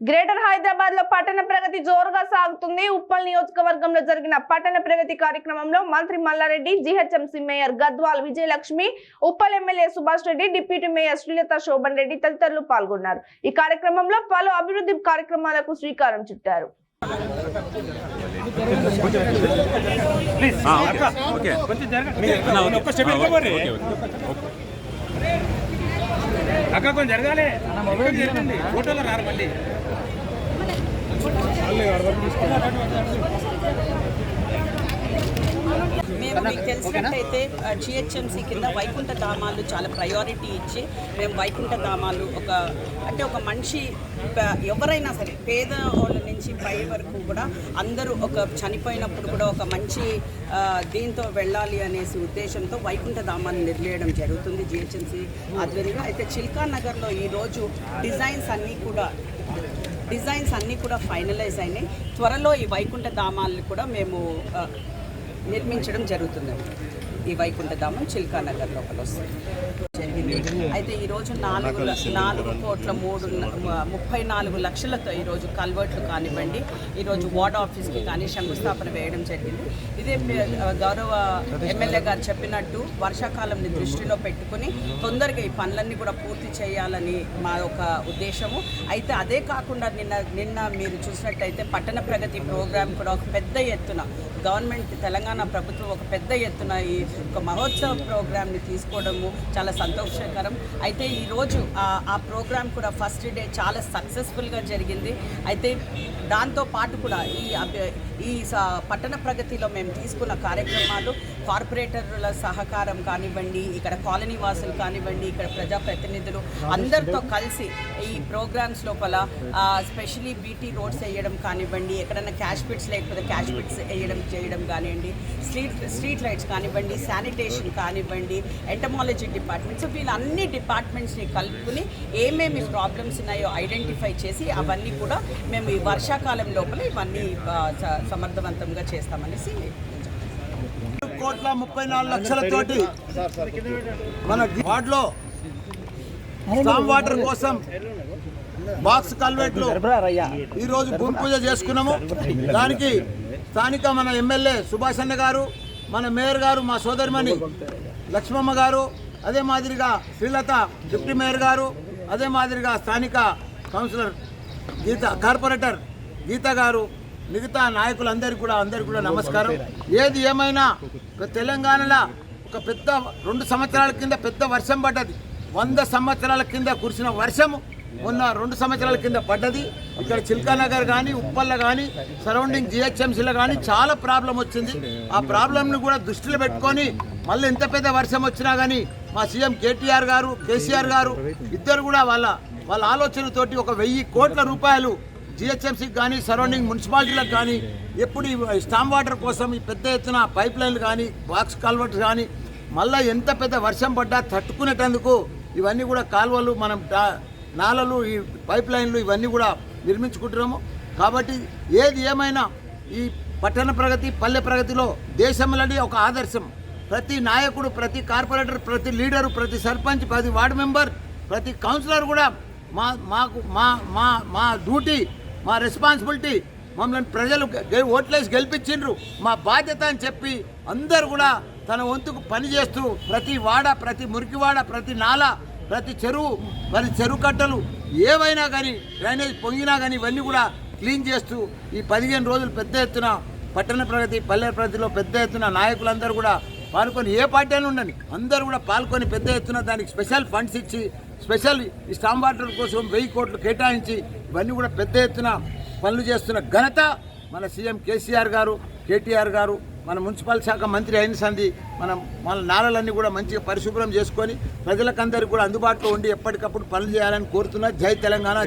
Greater హైదరాబాద్లో పట్టణ ప్రగతి జోరుగా సాగుతుంది. ఉప్పల్ నియోజకవర్గంలో జరిగిన పట్టణ ప్రగతి కార్యక్రమంలో మంత్రి Mallareddy GHMC mayor Gadwal Vijayalakshmi Uppal MLA Subhash Reddy deputy mayor Srilatha Shobhan Reddy తదితరులు పాల్గొన్నారు. ఈ కార్యక్రమంలో పలు అభివృద్ధి కార్యక్రమాలకు శ్రీకారం చుట్టారు. ఆ, ఓకే ఓకే కొంచెం జరగండి. ఒక్క స్టెప్. అక్క కొంచెం జరగాలి. మొబైల్ జరగండి ఫోటోలో రారు మళ్ళీ? మీకు తెలిసినట్టయితే జిహెచ్ఎంసీ కింద వైకుంఠ ధామాలు చాలా ప్రయారిటీ ఇచ్చి మేము వైకుంఠ ధామాలు ఒక అంటే ఒక మనిషి ఎవరైనా సరే పేద వాళ్ళ నుంచి పై వరకు కూడా అందరూ ఒక చనిపోయినప్పుడు కూడా ఒక మంచి దీంతో వెళ్ళాలి అనేసి ఉద్దేశంతో వైకుంఠ ధామాన్ని నిర్లేయడం జరుగుతుంది జిహెచ్ఎంసీ ఆధ్వర్యంలో. అయితే చిల్కా నగర్లో ఈరోజు డిజైన్స్ అన్నీ కూడా డిజైన్స్ అన్నీ కూడా ఫైనలైజ్ అయినాయి. త్వరలో ఈ వైకుంఠ ధామాలను కూడా మేము నిర్మించడం జరుగుతుందండి. ఈ వైకుంఠధామం చిల్కానగర్ చిల్కా నగర్ లోపల వస్తుంది. జరిగింది. అయితే ఈరోజు నాలుగు నాలుగు కోట్ల మూడు ముప్పై నాలుగు లక్షలతో ఈరోజు కల్వర్ట్లు కానివ్వండి ఈరోజు వార్డ్ ఆఫీస్కి కానీ శంకుస్థాపన వేయడం జరిగింది. ఇదే గౌరవ ఎమ్మెల్యే గారు చెప్పినట్టు వర్షాకాలంని దృష్టిలో పెట్టుకుని తొందరగా ఈ పనులన్నీ కూడా పూర్తి చేయాలని మా ఒక ఉద్దేశము. అయితే అదే కాకుండా నిన్న నిన్న మీరు చూసినట్టయితే పట్టణ ప్రగతి ప్రోగ్రాం కూడా ఒక పెద్ద ఎత్తున గవర్నమెంట్ తెలంగాణ ప్రభుత్వం ఒక పెద్ద ఎత్తున ఈ ఒక మహోత్సవ ప్రోగ్రామ్ని తీసుకోవడము చాలా సంతోషకరం. అయితే ఈరోజు ఆ- ప్రోగ్రామ్ ప్రోగ్రాం కూడా ఫస్ట్ డే చాలా సక్సెస్ఫుల్గా జరిగింది. అయితే దాంతో పాటు కూడా ఈ ఈ పట్టణ ప్రగతిలో మేము తీసుకున్న కార్యక్రమాలు కార్పొరేటర్ల సహకారం కానివ్వండి ఇక్కడ కాలనీ వాసులు కానివ్వండి ఇక్కడ ప్రజాప్రతినిధులు అందరితో కలిసి ఈ ప్రోగ్రామ్స్ లోపల స్పెషలీ బీటీ రోడ్స్ వేయడం కానివ్వండి ఎక్కడైనా క్యాష్ పిట్స్ లేకపోతే క్యాష్ పిట్స్ వేయడం చేయడం కానివ్వండి స్ట్రీట్ స్ట్రీట్ లైట్స్ కానివ్వండి శానిటేషన్ కానివ్వండి ఎంటమాలజీ డిపార్ట్మెంట్ వీళ్ళ అన్ని డిపార్ట్మెంట్స్ని కలుపుకుని ఏమేమి ప్రాబ్లమ్స్ ఉన్నాయో ఐడెంటిఫై చేసి అవన్నీ కూడా మేము ఈ వర్షాకాలం లోపల ఇవన్నీ సమర్థవంతంగా చేస్తామనేసి కోట్ల ముప్పై నాలుగు లక్షలతోటి మన వార్డులో స్టామ్ వాటర్ కోసం బాక్స్ కల్వెట్లు ఈరోజు భూమి పూజ చేసుకున్నాము. దానికి స్థానిక మన ఎమ్మెల్యే సుభాష్ అన్న గారు మన మేయర్ గారు మా సోదరిమణి లక్ష్మమ్మ గారు అదే మాదిరిగా శ్రీలత డిప్యూటీ మేయర్ గారు అదే మాదిరిగా స్థానిక కౌన్సిలర్ గీత కార్పొరేటర్ గీత గారు మిగతా నాయకులందరికీ కూడా అందరికీ కూడా నమస్కారం. ఏది ఏమైనా ఒక తెలంగాణలో ఒక పెద్ద రెండు సంవత్సరాల కింద పెద్ద వర్షం పడ్డది. వంద సంవత్సరాల కింద కురిసిన వర్షము మొన్న రెండు సంవత్సరాల కింద పడ్డది. ఇక్కడ చిల్కానగర్ కానీ ఉప్పల్ల కానీ సరౌండింగ్ జిహెచ్ఎంసీలో కానీ చాలా ప్రాబ్లం వచ్చింది. ఆ ప్రాబ్లంను కూడా దృష్టిలో పెట్టుకొని మళ్ళీ ఎంత పెద్ద వర్షం వచ్చినా కానీ మా సీఎం కేటీఆర్ గారు కేసీఆర్ గారు ఇద్దరు కూడా వాళ్ళ వాళ్ళ ఆలోచనతోటి ఒక వెయ్యి కోట్ల రూపాయలు జిహెచ్ఎంసీకి కానీ సరౌండింగ్ మున్సిపాలిటీలకు కానీ ఎప్పుడు ఈ స్టామ్ వాటర్ కోసం ఈ పెద్ద ఎత్తున పైప్ లైన్లు కానీ బాక్స్ కాల్వర్ట్స్ కానీ మళ్ళీ ఎంత పెద్ద వర్షం పడ్డా తట్టుకునేటందుకు ఇవన్నీ కూడా కాలువలు మనం నాలలు ఈ పైప్ లైన్లు ఇవన్నీ కూడా నిర్మించుకుంటున్నాము. కాబట్టి ఏది ఏమైనా ఈ పట్టణ ప్రగతి పల్లె ప్రగతిలో దేశంలోని ఒక ఆదర్శం. ప్రతి నాయకుడు ప్రతి కార్పొరేటర్ ప్రతి లీడరు ప్రతి సర్పంచ్ ప్రతి వార్డు మెంబర్ ప్రతి కౌన్సిలర్ కూడా మా మాకు మా మా మా డ్యూటీ మా రెస్పాన్సిబిలిటీ మమ్మల్ని ప్రజలు ఓట్లేసి గెలిపించిండ్రు. మా బాధ్యత అని చెప్పి అందరు కూడా తన వంతుకు పని చేస్తూ ప్రతి వాడ ప్రతి మురికివాడ ప్రతి నాల ప్రతి చెరువు మరి చెరువు కట్టలు ఏవైనా కానీ డ్రైనేజ్ పొంగినా కానీ ఇవన్నీ కూడా క్లీన్ చేస్తూ ఈ పదిహేను రోజులు పెద్ద ఎత్తున పట్టణ ప్రగతి పల్లె ప్రగతిలో పెద్ద ఎత్తున నాయకులందరూ కూడా పాల్గొని ఏ పార్టీ అయినా ఉండండి. అందరూ కూడా పాల్గొని పెద్ద ఎత్తున దానికి స్పెషల్ ఫండ్స్ ఇచ్చి స్పెషల్ ఈ స్టాంప్ వాటర్ కోసం వెయ్యి కోట్లు కేటాయించి ఇవన్నీ కూడా పెద్ద ఎత్తున పనులు చేస్తున్న ఘనత మన సీఎం కేసీఆర్ గారు కేటీఆర్ గారు మన మున్సిపల్ శాఖ మంత్రి అయిన సంది మనం మన నాలలన్నీ కూడా మంచిగా పరిశుభ్రం చేసుకొని ప్రజలకందరికీ కూడా అందుబాటులో ఉండి ఎప్పటికప్పుడు పనులు చేయాలని కోరుతున్నా. జై తెలంగాణ